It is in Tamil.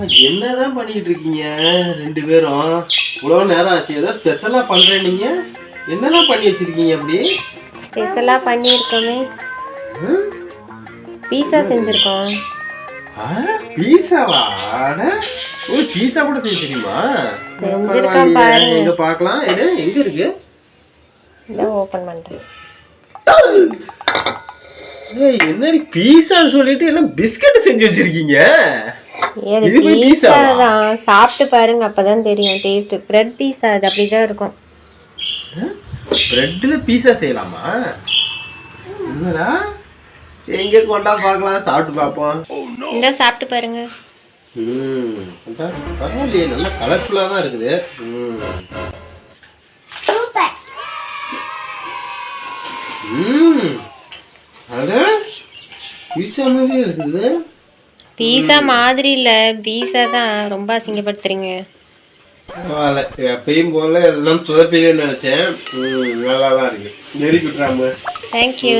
என்னதான் பண்ணிக்கிட்டு இருக்கீங்க ரெண்டு பேரும். இவ்வளோ நேரம் ஆச்சு. ஏதோ ஸ்பெஷலாக பண்ணுறேன் நீங்க. என்னதான் பண்ணி வச்சிருக்கீங்க அப்படி? ஸ்பெஷலாக பண்ணியிருக்கோமே. பீஸா செஞ்சுருக்கோம். ஆ? பீஸாவா ஓ பீஸா கூட செய்ய தெரியுமா? செஞ்சிருக்கேன். பாருங்க. பார்க்கலாம். எடு எங்க இருக்கு? ஏய் என்னடி பீஸா சொல்லிட்டு எல்லாம் பிஸ்கட் செஞ்சு வச்சிருக்கீங்க? போய் பீஸா? தான். சாப்பிட்டு பாருங்க அப்பதான் தெரியும் டேஸ்ட் பிரெட் பீஸா அது அப்படிதான் இருக்கும். பிரெட்ல பீஸா செய்யலாமா? என்னடா? எங்க கொண்டா பார்க்கலாம் சாப்பிட்டு பார்ப்போம். இந்த சாப்பிட்டு பாருங்க. ம் பரவாயில்லையே நல்லா கலர்ஃபுல்லாக தான் இருக்குது. ம். ம். அது பீஸா மாதிரியே இருக்குது. பீஸா மாதிரி இல்ல. பீஸா தான் ரொம்ப அசிங்கப்படுத்துறீங்க. பரவாயில்ல. எப்பயும் போல எல்லாம் சுதப்பிடுன்னு நினச்சேன். நல்லா தான் இருக்கு. Very good Ramu thank you